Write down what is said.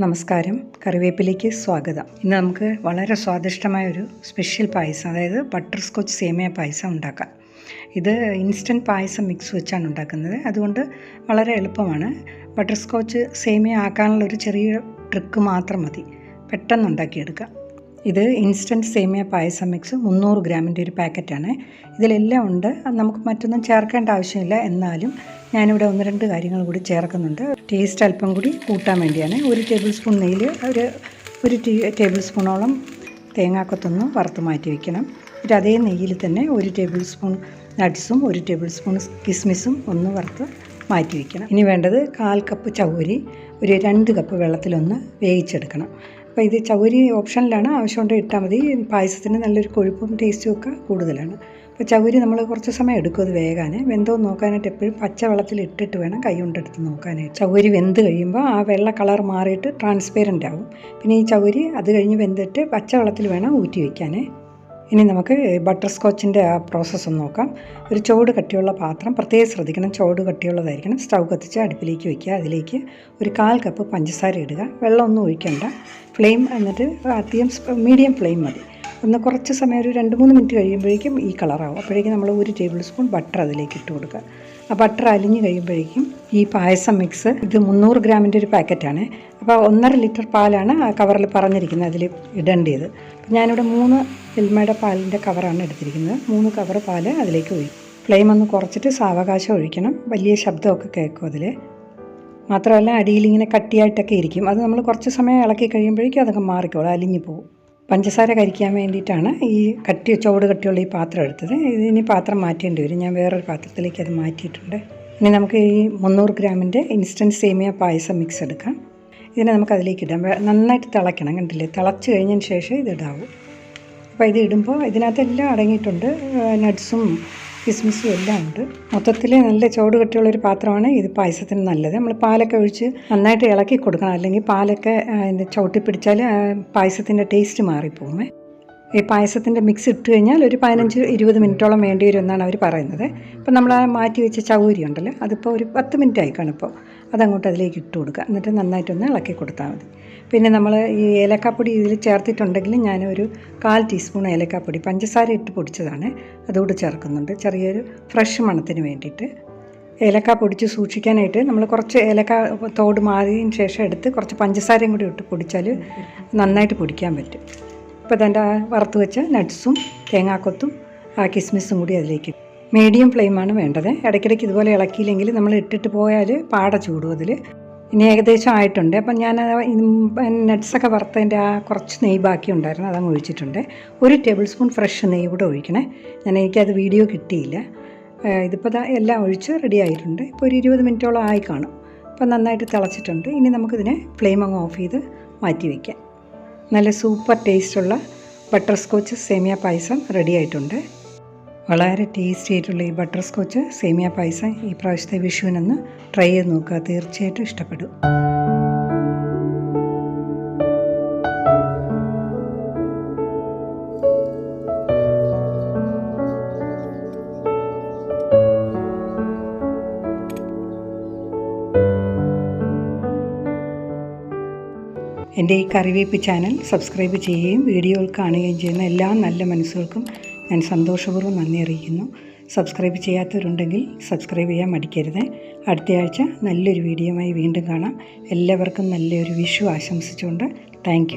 നമസ്കാരം. കറിവേപ്പിലേക്ക് സ്വാഗതം. ഇന്ന് നമുക്ക് വളരെ സ്വാദിഷ്ടമായ ഒരു സ്പെഷ്യൽ പായസം അതായത് ബട്ടർ സ്കോച്ച് സേമിയ പായസം ഉണ്ടാക്കാം. ഇത് ഇൻസ്റ്റന്റ് പായസം മിക്സ് വെച്ചാണ് ഉണ്ടാക്കുന്നത്. അതുകൊണ്ട് വളരെ എളുപ്പമാണ്. ബട്ടർ സ്കോച്ച് സേമിയ ആക്കാനുള്ള ഒരു ചെറിയ ട്രിക്ക് മാത്രം മതി. പെട്ടെന്ന് ഉണ്ടാക്കിയെടുക്കാം. ഇത് ഇൻസ്റ്റന്റ് സേമിയ പായസം മിക്സ് മുന്നൂറ് ഗ്രാമിന്റെ ഒരു പാക്കറ്റാണ്. ഇതിലെല്ലാം ഉണ്ട്. നമുക്ക് മറ്റൊന്നും ചേർക്കേണ്ട ആവശ്യമില്ല. എന്നാലും ഞാനിവിടെ ഒന്ന് രണ്ട് കാര്യങ്ങൾ കൂടി ചേർക്കുന്നുണ്ട്. ടേസ്റ്റ് അല്പം കൂടി കൂട്ടാൻ വേണ്ടിയാണ്. ഒരു ടേബിൾ സ്പൂൺ നെയ്യിൽ ഒരു ഒരു ടീ ടേബിൾ സ്പൂണോളം തേങ്ങാക്കൊത്തൊന്ന് വറുത്ത് മാറ്റി വയ്ക്കണം എന്നിട്ട് അതേ നെയ്യിൽ തന്നെ ഒരു ടേബിൾ സ്പൂൺ നട്ട്സും ഒരു ടേബിൾ സ്പൂൺ കിസ്മിസും ഒന്ന് വറുത്ത് മാറ്റി വയ്ക്കണം ഇനി വേണ്ടത് കാൽ കപ്പ് ചൗരി ഒരു രണ്ട് കപ്പ് വെള്ളത്തിലൊന്ന് വേവിച്ചെടുക്കണം. അപ്പോൾ ഇത് ചൗരി ഓപ്ഷനിലാണ്. ആവശ്യമുണ്ടെങ്കിൽ ഇട്ടാൽ മതി. പായസത്തിന് നല്ലൊരു കൊഴുപ്പും ടേസ്റ്റും ഒക്കെ കൂടുതലാണ്. അപ്പോൾ ചൗരി നമ്മൾ കുറച്ച് സമയം എടുക്കും അത് വേകാൻ. വെന്തോ നോക്കാനായിട്ട് എപ്പോഴും പച്ച വെള്ളത്തിൽ ഇട്ടിട്ട് വേണം കൈ കൊണ്ടെടുത്ത് നോക്കാനായിട്ട്. ചൗരി വെന്ത് കഴിയുമ്പോൾ ആ വെള്ള കളർ മാറിയിട്ട് ട്രാൻസ്പെറന്റ് ആവും. പിന്നെ ഈ ചൗരി അത് കഴിഞ്ഞ് വെന്തിട്ട് പച്ച വെള്ളത്തിൽ വേണം ഊറ്റി വയ്ക്കാനേ. ഇനി നമുക്ക് ബട്ടർ സ്കോച്ചിന്റെ ആ പ്രോസസ്സ് ഒന്ന് നോക്കാം. ഒരു ചോട് കട്ടിയുള്ള പാത്രം പ്രത്യേകം ശ്രദ്ധിക്കണം ചോട് കട്ടിയുള്ളതായിരിക്കണം. സ്റ്റൗ കത്തിച്ച് അടുപ്പിലേക്ക് വയ്ക്കുക അതിലേക്ക് ഒരു കാൽ കപ്പ് പഞ്ചസാര ഇടുക. വെള്ളമൊന്നും ഒഴിക്കണ്ട. ഫ്ലെയിം എന്നിട്ട് അധികം മീഡിയം ഫ്ലെയിം മതി. ഒന്ന് കുറച്ച് സമയം ഒരു രണ്ട് മൂന്ന് മിനിറ്റ് കഴിയുമ്പോഴേക്കും ഈ കളറാവും അപ്പോഴേക്കും നമ്മൾ ഒരു ടേബിൾ സ്പൂൺ ബട്ടർ അതിലേക്ക് ഇട്ട് കൊടുക്കുക. ആ ബട്ടർ അലിഞ്ഞ് കഴിയുമ്പോഴേക്കും ഈ പായസം മിക്സ് ഇത് മുന്നൂറ് ഗ്രാമിന്റെ ഒരു പാക്കറ്റാണ് അപ്പോൾ ഒന്നര ലിറ്റർ പാലാണ് ആ കവറിൽ പറഞ്ഞിരിക്കുന്നത് അതിൽ ഇടേണ്ടത്. അപ്പോൾ ഞാനിവിടെ മൂന്ന് എൽമയുടെ പാലിന്റെ കവറാണ് എടുത്തിരിക്കുന്നത്. മൂന്ന് കവർ പാൽ അതിലേക്ക് ഒഴിക്കും. ഫ്ലെയിം ഒന്ന് കുറച്ചിട്ട് സാവകാശം ഒഴിക്കണം. വലിയ ശബ്ദമൊക്കെ കേൾക്കും അതിൽ. മാത്രമല്ല അടിയിൽ ഇങ്ങനെ കട്ടിയായിട്ടൊക്കെ ഇരിക്കും. അത് നമ്മൾ കുറച്ച് സമയം ഇളക്കി കഴിയുമ്പോഴേക്കും അതൊക്കെ മാറിക്കോളും അലിഞ്ഞു പോകും പഞ്ചസാര കരിക്കാൻ വേണ്ടിയിട്ടാണ് ഈ കട്ടി ചുവട് കട്ടിയുള്ള ഈ പാത്രം എടുത്തത്. ഇതിനി പാത്രം മാറ്റേണ്ടി വരും. ഞാൻ വേറൊരു പാത്രത്തിലേക്ക് അത് മാറ്റിയിട്ടുണ്ട്. ഇനി നമുക്ക് ഈ മുന്നൂറ് ഗ്രാമിന്റെ ഇൻസ്റ്റന്റ് സേമിയ പായസം മിക്സ് എടുക്കാം. ഇതിനെ നമുക്ക് അതിലേക്ക് ഇടാം. നന്നായിട്ട് തിളയ്ക്കണം. കണ്ടില്ലേ? തിളച്ച് കഴിഞ്ഞതിന് ശേഷം ഇത് അപ്പോൾ ഇത് ഇടുമ്പോൾ ഇതിനകത്തെല്ലാം അടങ്ങിയിട്ടുണ്ട് നട്ട്സും കിസ്മിസും എല്ലാം ഉണ്ട്. മൊത്തത്തിൽ നല്ല ചോട് കെട്ടിയുള്ള ഒരു പാത്രമാണ്. ഇത് പായസത്തിന് നല്ലത്. നമ്മൾ പാലൊക്കെ ഒഴിച്ച് നന്നായിട്ട് ഇളക്കി കൊടുക്കണം. അല്ലെങ്കിൽ പാലൊക്കെ അതിന്റെ ചവിട്ടി പിടിച്ചാൽ പായസത്തിന്റെ ടേസ്റ്റ് മാറിപ്പോകുമേ ഈ പായസത്തിന്റെ മിക്സ് ഇട്ട് കഴിഞ്ഞാൽ ഒരു പതിനഞ്ച് ഇരുപത് മിനിറ്റോളം വേണ്ടി വരും എന്നാണ് അവർ പറയുന്നത്. ഇപ്പം നമ്മൾ മാറ്റി വെച്ച ചൗരി ഉണ്ടല്ലോ അതിപ്പോൾ ഒരു പത്ത് മിനിറ്റ് ആയി കാണിപ്പോൾ അതങ്ങോട്ട് അതിലേക്ക് ഇട്ട് കൊടുക്കുക. എന്നിട്ട് നന്നായിട്ടൊന്ന് ഇളക്കി കൊടുത്താൽ മതി. പിന്നെ നമ്മൾ ഈ ഏലക്കാപ്പൊടി ഇതിൽ ചേർത്തിട്ടുണ്ടെങ്കിൽ ഞാനൊരു കാൽ ടീസ്പൂൺ ഏലക്കാപ്പൊടി പഞ്ചസാര ഇട്ട് പൊടിച്ചതാണ്. അതുകൂടെ ചേർക്കുന്നുണ്ട്. ചെറിയൊരു ഫ്രഷ് മണത്തിന് വേണ്ടിയിട്ട്. ഏലക്ക പൊടിച്ച് സൂക്ഷിക്കാനായിട്ട് നമ്മൾ കുറച്ച് ഏലക്ക തോട് മാറിയതിന് ശേഷം എടുത്ത് കുറച്ച് പഞ്ചസാരയും കൂടി ഇട്ട് പൊടിച്ചാൽ നന്നായിട്ട് പൊടിക്കാൻ പറ്റും. ഇപ്പോൾ അതിന്റെ വറുത്ത് വെച്ച നട്ട്സും തേങ്ങാക്കൊത്തും ആ കിസ്മിസും കൂടി അതിലേക്ക്. മീഡിയം ഫ്ലെയിമാണ് വേണ്ടത്. ഇടയ്ക്കിടയ്ക്ക് ഇതുപോലെ ഇളക്കിയില്ലെങ്കിൽ നമ്മൾ ഇട്ടിട്ട് പോയാൽ പാട ചൂടും അതിൽ ഇനി ഏകദേശം ആയിട്ടുണ്ട്. അപ്പം ഞാൻ നട്ട്സൊക്കെ വറുത്തതിന്റെ ആ കുറച്ച് നെയ്യ് ബാക്കി ഉണ്ടായിരുന്നു. അതങ്ങ് ഒഴിച്ചിട്ടുണ്ട്. ഒരു ടേബിൾ സ്പൂൺ ഫ്രഷ് നെയ്യ് കൂടെ ഒഴിക്കണേ. ഞാൻ എനിക്കത് വീഡിയോ കിട്ടിയില്ല. ഇതിപ്പോൾ എല്ലാം ഒഴിച്ച് റെഡി ആയിട്ടുണ്ട്. ഇപ്പോൾ ഒരു ഇരുപത് മിനിറ്റോളം ആയി കാണും. അപ്പോൾ നന്നായിട്ട് തിളച്ചിട്ടുണ്ട്. ഇനി നമുക്കിതിനെ ഫ്ലെയിം അങ്ങ് ഓഫ് ചെയ്ത് മാറ്റി വയ്ക്കാം നല്ല സൂപ്പർ ടേസ്റ്റുള്ള ബട്ടർ സ്കോച്ച് സേമിയ പായസം റെഡി ആയിട്ടുണ്ട്. വളരെ ടേസ്റ്റി ആയിട്ടുള്ള ഈ ബട്ടർ സ്കോച്ച് സേമിയ പായസം ഈ പ്രാവശ്യത്തെ വിഷുവിനൊന്ന് ട്രൈ ചെയ്ത് നോക്കുക. തീർച്ചയായിട്ടും ഇഷ്ടപ്പെടും. എന്റെ ഈ കറിവേപ്പ് ചാനൽ സബ്സ്ക്രൈബ് ചെയ്യുകയും വീഡിയോകൾ കാണുകയും ചെയ്യുന്ന എല്ലാ നല്ല മനസ്സുകൾക്കും ഞാൻ സന്തോഷപൂർവം നന്ദി അറിയിക്കുന്നു. സബ്സ്ക്രൈബ് ചെയ്യാത്തവരുണ്ടെങ്കിൽ സബ്സ്ക്രൈബ് ചെയ്യാൻ മടിക്കരുത്. അടുത്തയാഴ്ച നല്ലൊരു വീഡിയോയുമായി വീണ്ടും കാണാം. എല്ലാവർക്കും നല്ലൊരു വിഷു ആശംസിച്ചുകൊണ്ട് താങ്ക്